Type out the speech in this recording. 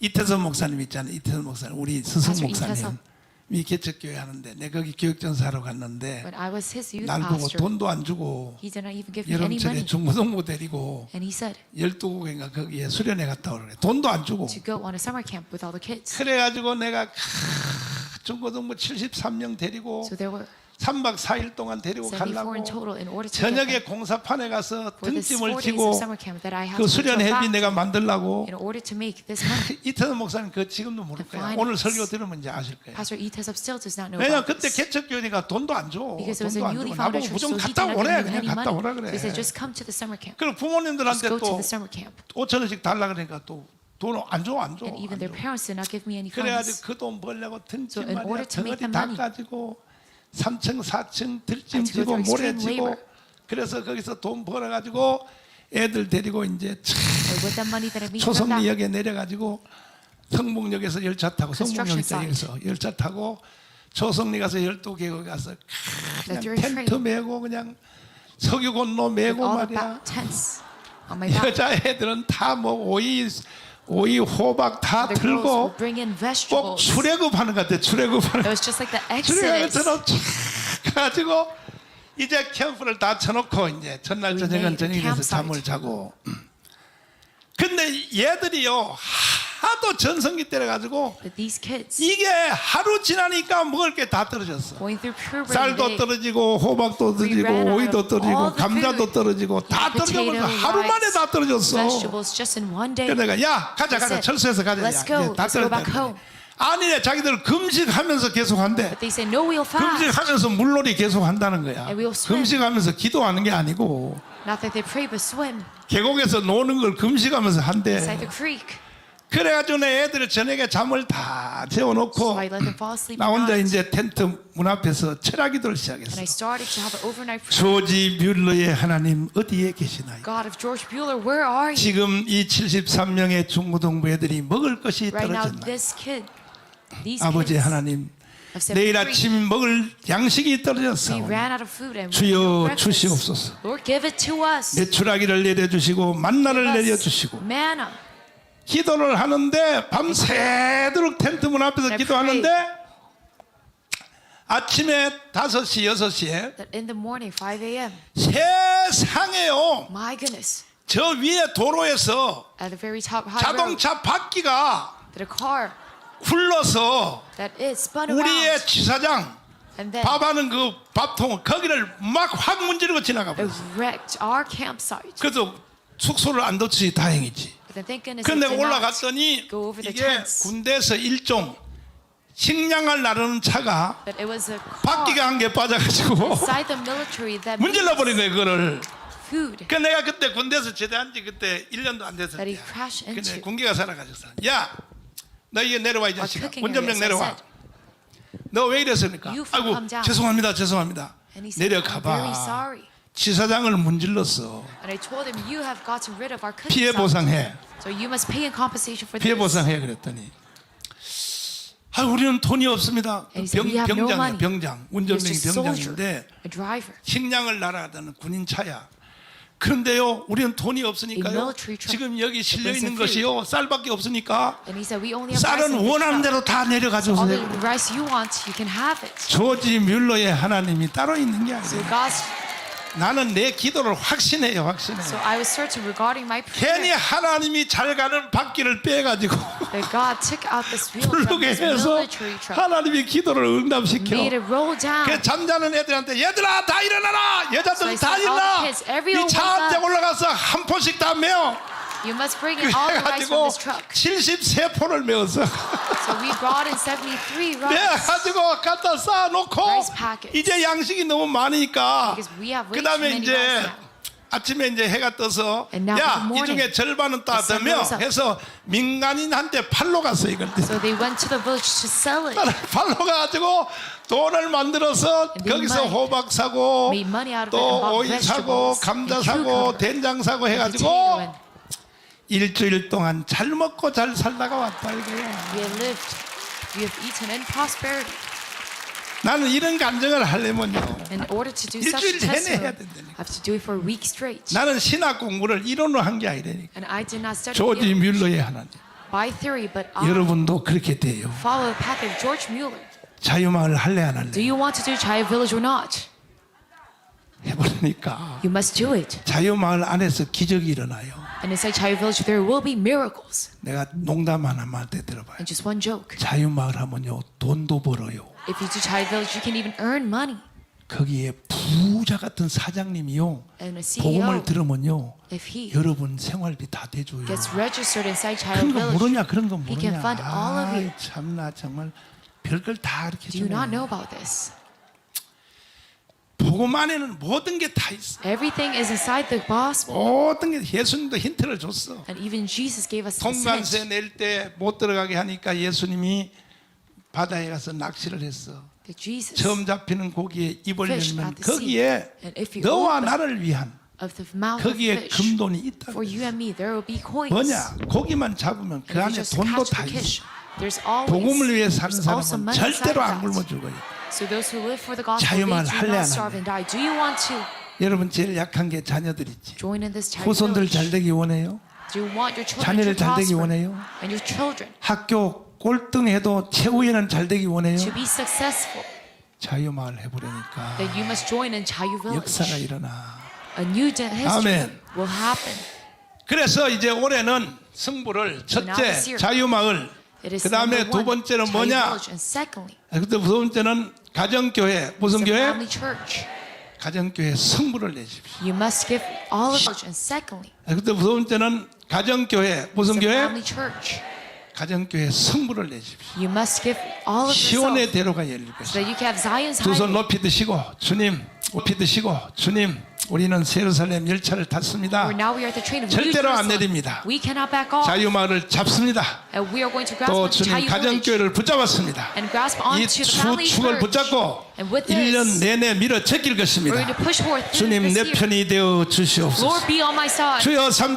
이태선 목사님 있잖아요. 이태선 목사님, 우리 스승 목사님. 이 개척교회 하는데 내가 거기 교육전사로 갔는데 When I was his youth 날 보고 돈도 안 주고 he did not even give me any 여름철에. 중고등부 데리고 And he said 12국인가 거기에 수련회 갔다 오래. 돈도 안 주고. to go on a summer camp with all the kids. 그래가지고 내가 크, 중고등부 73명 데리고 3박 4일 동안 데리고 74 가려고 저녁에 공사판에 가서 등짐을 4 days 지고 of summer camp that I had 그 to 수련 go 회비 back 내가 만들라고. 이태선 목사님 그 지금도 모를 거야. 오늘 설교 들으면 이제 아실 know 왜냐 그때. 개척교회니까 돈도 안 줘. Because it was 돈도 안 주고 나보고 무조건 갔다 오래 그냥 갔다 오라. 그래. 그리고 부모님들한테 또 the summer camp. 5천 원씩 달라 그러니까 또 돈안 줘, 안 줘. 안 그래가지고. 그 돈 벌려고 등짐 말이야 덩어리 다 가지고 3층 4층 들짐 had to 지고 go through 모래 extreme 지고 labor. 그래서 거기서 돈 벌어가지고 애들 데리고 이제 초성리역에 내려가지고 성북역에서 열차 타고 성북역에서 열차 타고 초성리 가서 열두 개국 가서 그냥 텐트 메고 그냥 석유 건너 메고 말이야 back tents on my back. 여자 애들은 다 뭐 오이 오이 호박 다 들고 꼭. 출애굽하는 것 같아 출애굽하는 It was just like the 출애굽 Exodus. 처럼 촥 가지고 이제 캠프를 다 쳐놓고 이제 전날 저녁은 저녁에서. 잠을 자고 음. 근데 얘들이요 하도 전성기 때려 가지고 these kids 이게 하루 지나니까 먹을 게 다 떨어졌어 going through puberty, 쌀도 떨어지고 호박도 떨어지고 오이도 떨어지고 감자도. 떨어지고 다 떨어져버려 하루 만에 다 떨어졌어 vegetables just in one day. 그래 내가 야 가자 가자. 철수해서 가자 야, 다 떨어졌다 back home. 아니네 자기들 금식하면서 계속 한대 But they say, no, we'll fast. 금식하면서 물놀이 계속 한다는 거야 we'll. 금식하면서 기도하는 게 아니고 pray, 계곡에서 노는 걸 금식하면서 한대. 그래가지고 내 애들을 저녁에 잠을 다 재워놓고 나 혼자. 이제 텐트 문 앞에서 철학기도를 시작했어. 조지 뮬러의 하나님 어디에 you? 지금 이 73명의 중고등부 애들이 먹을 것이 Right now, 떨어졌나? this kid, these 아버지 하나님 내일 73, 아침 먹을 양식이 떨어졌어. 주여. 주시옵소서. 내추라기를 내려주시고 만나를 내려주시고 manna. 기도를 하는데 밤새도록 텐트 문 앞에서 I 기도하는데 아침에 5시 6시에 That in the morning, 5 a.m., 세상에요 my goodness, 저 위에 도로에서 at the very top high road, 자동차 바퀴가 that a car 굴러서 that is spun 우리의 around 지사장 and then 밥하는 그 밥통 거기를 막 확 문지르고 지나가 it 버렸어. wrecked our campsite. 그래서 숙소를 안 뒀지 다행이지. Not 올라갔더니 이게. 군대에서 일종 식량을 나르는 차가 바퀴가 한 개 빠져가지고 inside the military that 문질러 버린 거예요 그거를. 그 내가 그때 군대에서 제대한 지 그때 1년도 안 됐을 that he 때. crashed 근데. 군기가 살아가지고 야, 너 이게 내려와 이 자식아. 운전병 내려와. 너 왜 이랬습니까? 아이고. 죄송합니다, 죄송합니다. 내려가봐. 지사장을 문질렀어. 피해. 보상해. 피해. 보상해 그랬더니 아 우리는 돈이 없습니다. 병. 병장 was 운전병이 병장인데. 식량을 날아가다는 군인 차야. 그런데요, 우리는 돈이 없으니까요. 지금 여기 실려 있는 것이요 쌀밖에 없으니까 쌀은 원하는. 대로 다 it. 조지 뮬러의 하나님이 따로 있는 게 아니에요. 나는 내 기도를 확신해요, 확신해. so I was certain regarding my 괜히 prayer 하나님이 잘 가는 바퀴를 빼가지고 that God took out this wheel from 부르게 this 해서 military truck, 하나님이 기도를 응답시켜. made it roll down. 그 잠자는 애들한테 얘들아 다 일어나라 여자들 So 다 일어나 the kids, everyone 이차 wake 한대 up. 올라가서 한 포씩 다 메어 You must bring in all the rice 그래가지고 from this truck. 73포를 메었어 So we brought in 73 rice. 메어가지고 갖다 쌓아놓고 Rice packets. 이제 양식이 너무 많으니까 Because we have way 그 다음에 too many 이제 now. 아침에 이제 해가 떠서 And now 야 in the 이 morning, 중에 절반은 the sun 따다며 rose up. 해서 민간인한테 팔로 갔어 이걸 So they went to the village to sell it. 팔로 가가지고 돈을 만들어서 And 거기서. 호박 사고 Made money out of it and 또 bought 오이 사고 vegetables 감자 and 사고 cucumber 된장 사고 해가지고 and 일주일 동안 잘 먹고 잘 살다가 왔다 이거야. we have lived, we have eaten in prosperity. 나는 이런 감정을 하려면요. In order to do such 일주일 내내 해야 testimony, 된다니까. I have to do it for a week straight. 나는 신학 공부를 이론으로 한 게 아니라니까. And I did not study 조지 it 뮬러의 하나님. by theory, but I 여러분도 그렇게 돼요. follow the path of George Mueller. 자유마을 할래 안 Do 할래? you want to do Chai Village or not? 해보니까 You must do it. 자유마을 안에서 기적이 일어나요. And inside Chai Village, there will be miracles. 내가 농담 하나만 할때 들어봐요. And just one joke. 자유마을 하면요 돈도 벌어요. If you do Chai Village, you can even earn money. 거기에 부자 같은 사장님이요 And a 복음을 들으면요 if he 여러분 생활비 다 대줘요. gets registered inside Chai 그런 거 모르냐? 그런 거 모르냐? fund all of you. 아이, 참나 정말 별걸 다 이렇게 Do you not 주네. 복음 안에는 모든 게 다 있어. Everything is inside the gospel. 모든 게 예수님도 힌트를 줬어. And even Jesus gave us this 통관세 낼 때 못 들어가게 하니까 예수님이 바다에 가서 낚시를 했어. that Jesus 처음 잡히는 고기에 입을 Fish 열면 at the sea. 거기에 And if you 너와 open 나를 위한 of the mouth of 거기에 fish, 금돈이 있다. for you and me, there will be coins. 뭐냐? 고기만 잡으면 그 if you 안에 just 돈도 catch 다 the 있어. 복음을 위해 사는 사람은 money 절대로 안 굶어. 죽어요. So those who live for the gospel, they 자유마을 do 할래, not 안 starve 할래? and die. Do you want to 여러분 제일 약한 게 자녀들 있지. join in this child 후손들? 잘 되기 원해요. Do you want your children 자녀를 잘 되기? 원해요. And your children 학교 꼴등해도 최후에는 잘 되기 원해요. to be successful? 자유마을 해보려니까 Then you must join in Chayu 역사가. 일어나. A new de- history 아멘. will happen. 그래서 이제 올해는 승부를 첫째 자유마을 그 다음에 두 번째는 뭐냐? 그때 두 번째는 가정교회 무슨 교회? 가정교회 승부를 내십시오. You must give all of it. And secondly, 그때 두 번째는 가정교회 무슨 교회? 가정교회 승부를 내십시오. You must give all of 시온의 대로가 열릴 so 것이다. that you can have Zion's 두손 highway. 높이 드시고 주님 높이 드시고 주님 우리는 세루살렘 열차를 탔습니다. 절대로 안. 내립니다. 자유마을을 잡습니다. 또 주님 가정교회를 붙잡았습니다. 이 onto the family 축을 church. 붙잡고 And with 1년 this, 내내 밀어 제낄 we're 것입니다. 주님 내. 편이 되어 주시옵소서. 주여 삼